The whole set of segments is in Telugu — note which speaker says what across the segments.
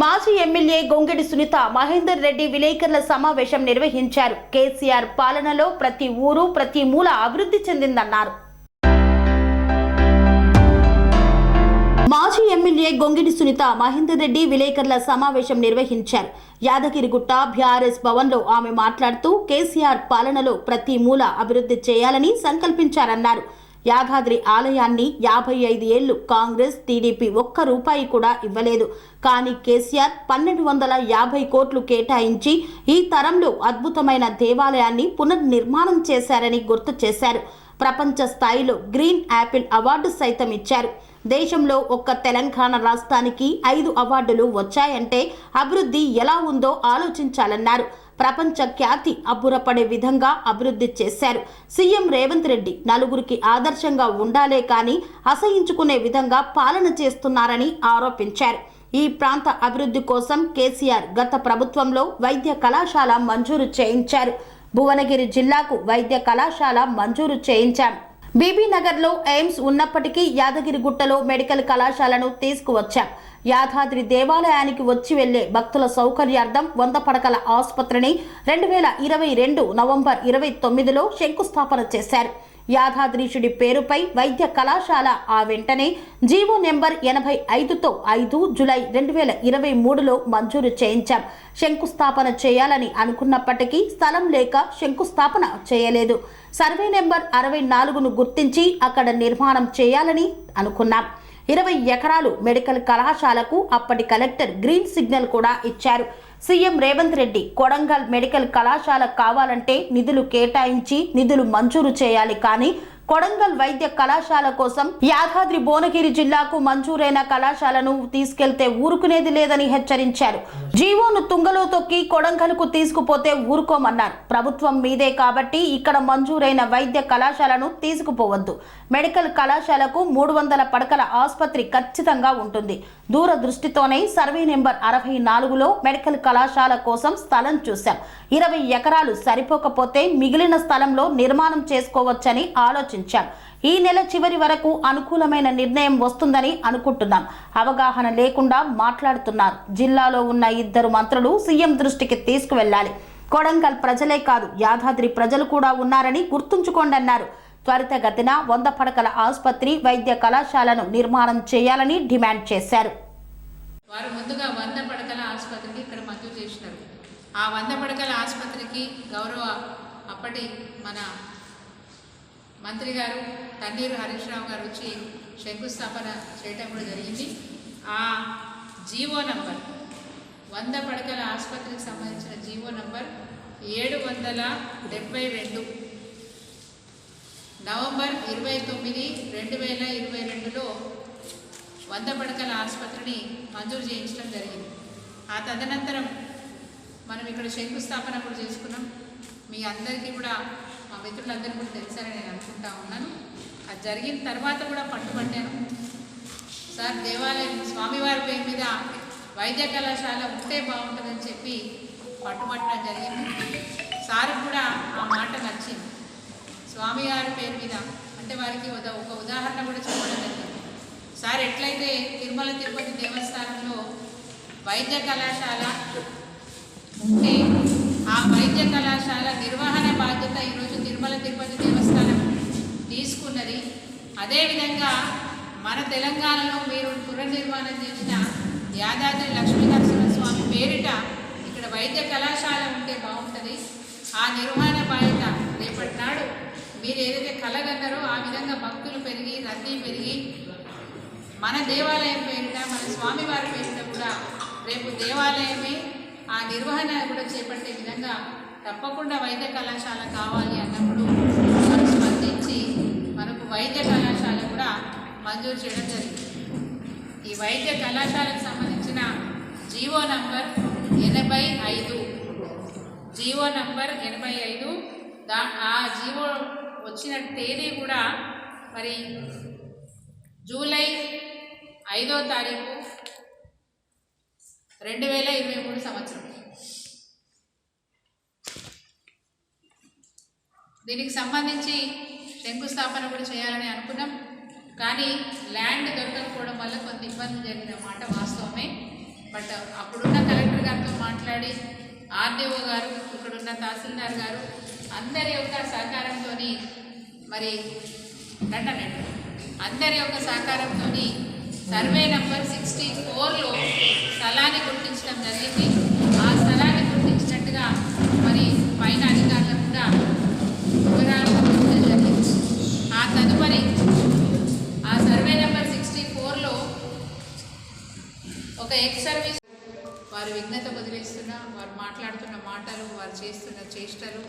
Speaker 1: మాజీ ఎమ్మెల్యే గొంగడి సునీత మహేందర్ రెడ్డి విలేకరుల సమావేశం నిర్వహించారు. కేసీఆర్ పాలనలో ప్రతి ఊరు ప్రతి మూల అభివృద్ధి చెందిందన్నారు. మాజీ ఎమ్మెల్యే గొంగిడి సునీత మహేందర్ రెడ్డి విలేకరుల సమావేశం నిర్వహించారు. యాదగిరిగుట్ట బీఆర్ఎస్ భవన్లో ఆమె మాట్లాడుతూ కేసీఆర్ పాలనలో ప్రతి మూల అభివృద్ధి చేయాలని సంకల్పించారన్నారు. యాదాద్రి ఆలయాన్ని యాభై ఐదు ఏళ్ళు కాంగ్రెస్ టీడీపీ ఒక్క రూపాయి కూడా ఇవ్వలేదు. కానీ కేసీఆర్ పన్నెండు వందల యాభై కోట్లు కేటాయించి ఈ తరంలో అద్భుతమైన దేవాలయాన్ని పునర్నిర్మాణం చేశారని గుర్తు చేశారు. ప్రపంచ స్థాయిలో గ్రీన్ యాపిల్ అవార్డు సైతం ఇచ్చారు. దేశంలో ఒక్క తెలంగాణ రాష్ట్రానికి ఐదు అవార్డులు వచ్చాయంటే అభివృద్ధి ఎలా ఉందో ఆలోచించాలన్నారు. ప్రపంచ ఖ్యాతి అబ్బురపడే విధంగా అభివృద్ధి చేశారు. సీఎం రేవంత్ రెడ్డి నలుగురికి ఆదర్శంగా ఉండాలే కానీ అసహించుకునే విధంగా పాలన చేస్తున్నారని ఆరోపించారు. ఈ ప్రాంత అభివృద్ధి కోసం కేసీఆర్ గత ప్రభుత్వంలో వైద్య కళాశాల మంజూరు చేయించారు. భువనగిరి జిల్లాకు వైద్య కళాశాల మంజూరు చేయించాం. బీబీనగర్లో ఎయిమ్స్ ఉన్నప్పటికీ యాదగిరిగుట్టలో మెడికల్ కళాశాలను తీసుకువచ్చాం. యాదాద్రి దేవాలయానికి వచ్చి వెళ్ళే భక్తుల సౌకర్యార్థం వంద పడకల ఆసుపత్రిని రెండు వేల ఇరవై రెండు నవంబర్ ఇరవై తొమ్మిదిలో శంకుస్థాపన చేశారు. యాదాద్రీషుడి పేరుపై వైద్య కళాశాల ఆ వెంటనే జీవో నెంబర్ ఎనభై ఐదుతో ఐదు జులై రెండు వేల ఇరవై మూడులో మంజూరు చేయించాం. శంకుస్థాపన చేయాలని అనుకున్నప్పటికీ స్థలం లేక శంకుస్థాపన చేయలేదు. సర్వే నెంబర్ అరవై నాలుగును గుర్తించి అక్కడ నిర్మాణం చేయాలని అనుకున్నాం. ఇరవై ఎకరాలు మెడికల్ కళాశాలకు అప్పటి కలెక్టర్ గ్రీన్ సిగ్నల్ కూడా ఇచ్చారు. సీఎం రేవంత్ రెడ్డి కొడంగల్ మెడికల్ కళాశాల కావాలంటే నిధులు కేటాయించి నిధులు మంజూరు చేయాలి కానీ కొడంగల్ వైద్య కళాశాల కోసం యాదాద్రి భువనగిరి జిల్లాకు మంజూరైన కళాశాలను తీసుకెళ్తే ఊరుకునేది లేదని హెచ్చరించారు. జీవోను తుంగలో తొక్కి కొడంగల్కు తీసుకుపోతే ఊరుకోమన్నారు. ప్రభుత్వం మీదే కాబట్టి ఇక్కడ మంజూరైన వైద్య కళాశాలను తీసుకుపోవద్దు. మెడికల్ కళాశాలకు మూడు వందల పడకల ఆసుపత్రి ఖచ్చితంగా ఉంటుంది. దూరదృష్టితోనే సర్వే నెంబర్ అరవై నాలుగులో మెడికల్ కళాశాల కోసం స్థలం చూశాం. ఇరవై ఎకరాలు సరిపోకపోతే మిగిలిన స్థలంలో నిర్మాణం చేసుకోవచ్చని ఆలోచించాం. ఈ నెల చివరి వరకు అనుకూలమైన నిర్ణయం వస్తుందని అనుకుంటున్నాం. అవగాహన లేకుండా మాట్లాడుతున్నారు. జిల్లాలో ఉన్న ఇద్దరు మంత్రులు సీఎం దృష్టికి తీసుకువెళ్ళాలి. కొడంగల్ ప్రజలే కాదు యాదాద్రి ప్రజలు కూడా ఉన్నారని గుర్తుంచుకోండి అన్నారు త్వరితగతిన వంద పడకల ఆసుపత్రి వైద్య కళాశాలను నిర్మాణం చేయాలని డిమాండ్ చేశారు.
Speaker 2: వారు ముందుగా వంద పడకల ఆసుపత్రికి ఇక్కడ మంజూరు చేసినారు. ఆ వంద పడకల ఆసుపత్రికి గౌరవ అప్పటి మన మంత్రి గారు తన్నీరు హరీష్ రావు గారు వచ్చి శంకుస్థాపన చేయటం కూడా జరిగింది. ఆ జీవో నంబర్ వంద పడకల ఆసుపత్రికి సంబంధించిన జీవో నంబర్ ఏడు వందల డెబ్బై రెండు. నవంబర్ ఇరవై తొమ్మిది రెండు వేల ఇరవై రెండులో వంద పడకల ఆసుపత్రిని మంజూరు చేయించడం జరిగింది. ఆ తదనంతరం మనం ఇక్కడ శంకుస్థాపన కూడా చేసుకున్నాం. మీ అందరికీ కూడా మా మిత్రులందరూ కూడా తెలుసని నేను అనుకుంటా ఉన్నాను. అది జరిగిన తర్వాత కూడా పట్టుబట్టాను. సార్ దేవాలయం స్వామివారి పేరు మీద వైద్య కళాశాల ఉంటే బాగుంటుందని చెప్పి పట్టుబట్టడం జరిగింది. సార్ కూడా ఆ మాట నచ్చింది. స్వామివారి పేరు మీద అంటే వారికి ఒక ఉదాహరణ కూడా చెప్పడం జరిగింది. సార్ ఎట్లయితే తిరుమల తిరుపతి దేవస్థానంలో వైద్య కళాశాల ఉంటే ఆ వైద్య కళాశాల నిర్వహణ బాధ్యత ఈరోజు తిరుమల తిరుపతి దేవస్థానం తీసుకున్నది. అదేవిధంగా మన తెలంగాణలో మీరు పునర్నిర్మాణం చేసిన యాదాద్రి లక్ష్మీనరసింహ స్వామి పేరిట ఇక్కడ వైద్య కళాశాల ఉంటే బాగుంటుంది. ఆ నిర్వహణ బాధ్యత రేపటి నాడు మీరు ఏదైతే కలగన్నారో ఆ విధంగా భక్తులు పెరిగి రద్దీ పెరిగి మన దేవాలయం పేరిట మన స్వామివారి పేరిట కూడా రేపు దేవాలయమే ఆ నిర్వహణ కూడా చేపట్టే విధంగా తప్పకుండా వైద్య కళాశాల కావాలి అన్నప్పుడు స్పందించి మనకు వైద్య కళాశాల కూడా మంజూరు చేయడం జరిగింది. ఈ వైద్య కళాశాలకు సంబంధించిన జీవో నంబర్ ఎనభై ఐదు. జీవో నంబర్ ఎనభై ఐదు. దా ఆ జీవో వచ్చిన తేదీ కూడా మరి జూలై ఐదో తారీఖు రెండు వేల ఇరవై మూడు సంవత్సరం. దీనికి సంబంధించి శంకుస్థాపన కూడా చేయాలని అనుకున్నాం. కానీ ల్యాండ్ దొరకకపోవడం వల్ల కొంత ఇబ్బంది జరిగిన మాట వాస్తవమే. బట్ అప్పుడున్న కలెక్టర్ గారితో మాట్లాడి ఆర్డీఓ గారు ఇక్కడున్న తహసీల్దార్ గారు అందరి యొక్క సహకారంతో మరి రండి అందరి యొక్క సహకారంతో సర్వే నంబర్ సిక్స్టీ ఫోర్లో స్థలాన్ని గుర్తించడం జరిగింది. ఆ స్థలాన్ని గుర్తించినట్టుగా మరి పైన అధికారులకు కూడా వివరాలు జరిగింది. ఆ తదుపరి ఆ సర్వే నెంబర్ సిక్స్టీ ఫోర్లో ఒక ఎక్స్ సర్వీస్ వారు విఘ్నత వదిలేస్తున్న వారు మాట్లాడుతున్న మాటలు వారు చేస్తున్న చేష్టలు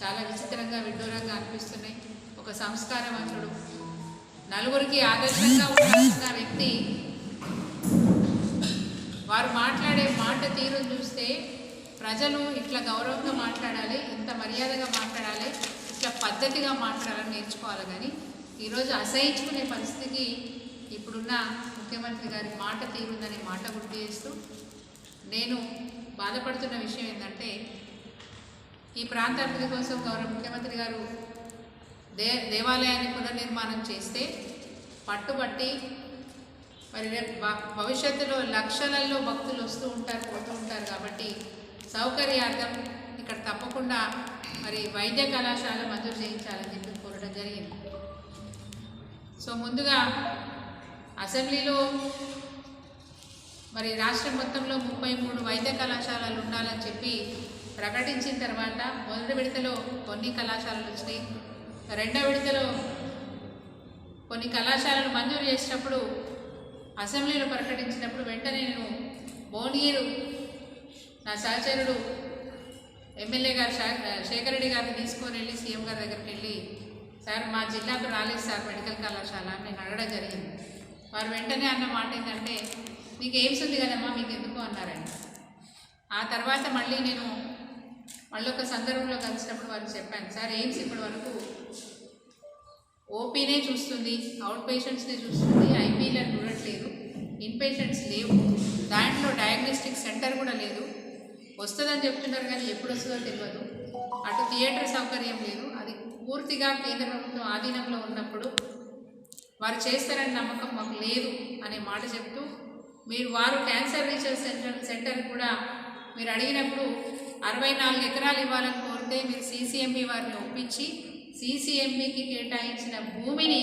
Speaker 2: చాలా విచిత్రంగా విడ్డూరంగా అనిపిస్తున్నాయి. ఒక సంస్కారవంతుడు నలుగురికి ఆదర్శంగా ఉండాల్సిన వ్యక్తి. వారు మాట్లాడే మాట తీరును చూస్తే ప్రజలు ఇట్లా గౌరవంగా మాట్లాడాలి ఇంత మర్యాదగా మాట్లాడాలి ఇట్లా పద్ధతిగా మాట్లాడాలని నేర్చుకోవాలి కానీ ఈరోజు అసహించుకునే పరిస్థితికి ఇప్పుడున్న ముఖ్యమంత్రి గారి మాట తీరుందనే మాట గుర్తు చేస్తూ నేను బాధపడుతున్న విషయం ఏంటంటే ఈ ప్రాంత అభివృద్ధి కోసం గౌరవ ముఖ్యమంత్రి గారు దే దేవాలయాన్ని పునర్నిర్మాణం చేస్తే పట్టుబట్టి మరి భవిష్యత్తులో లక్షలలో భక్తులు వస్తూ ఉంటారు పోతూ ఉంటారు కాబట్టి సౌకర్యార్థం ఇక్కడ తప్పకుండా మరి వైద్య కళాశాల మంజూరు చేయించాలని చెప్పి కోరడం జరిగింది. సో ముందుగా అసెంబ్లీలో మరి రాష్ట్రం మొత్తంలో ముప్పై మూడు వైద్య కళాశాలలు ఉండాలని చెప్పి ప్రకటించిన తర్వాత మొదటి విడతలో కొన్ని కళాశాలలు వచ్చినాయి. రెండో విడతలో కొన్ని కళాశాలలు మంజూరు చేసినప్పుడు అసెంబ్లీలో ప్రకటించినప్పుడు వెంటనే నేను భువనగిరు నా సహచరుడు ఎమ్మెల్యే గారు శేఖర్ రెడ్డి గారిని తీసుకొని వెళ్ళి సీఎం గారి దగ్గరికి వెళ్ళి సార్ మా జిల్లాకు రాలేదు సార్ మెడికల్ కళాశాల అని నేను అడగడం జరిగింది. వారు వెంటనే అన్న మాట ఏంటంటే మీకు ఎయిమ్స్ ఉంది కదమ్మా మీకు ఎందుకు అన్నారండి. ఆ తర్వాత మళ్ళీ నేను మళ్ళీ ఒక సందర్భంలో కలిసినప్పుడు వారికి చెప్పాను సార్ ఎయిమ్స్ ఇప్పటి వరకు ఓపీనే చూస్తుంది అవుట్ పేషెంట్స్నే చూస్తుంది ఐపీలను చూడట్లేదు ఇన్ పేషెంట్స్ లేవు దాంట్లో డయాగ్నోస్టిక్ సెంటర్ కూడా లేదు వస్తుందని చెప్తున్నారు కానీ ఎప్పుడు వస్తుందో తెలియదు అటు థియేటర్ సౌకర్యం లేదు అది పూర్తిగా కేంద్ర ప్రభుత్వం ఆధీనంలో ఉన్నప్పుడు వారు చేస్తారని నమ్మకం మాకు లేదు అనే మాట చెప్తూ మీరు వారు క్యాన్సర్ రీసెర్చ్ సెంటర్ సెంటర్ కూడా మీరు అడిగినప్పుడు అరవై నాలుగు ఎకరాలు ఇవ్వాలని కోరితే మీరు సీసీఎంబీ వారిని ఒప్పించి సీసీఎంబీకి కేటాయించిన భూమిని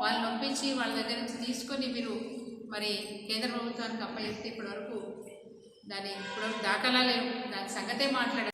Speaker 2: వాళ్ళని ఒప్పించి వాళ్ళ దగ్గర నుంచి తీసుకొని మీరు మరి కేంద్ర ప్రభుత్వానికి అప్పచెప్తే ఇప్పటివరకు దాని ఇప్పటివరకు దాఖలా లేవు. దాని సంగతే మాట్లాడారు.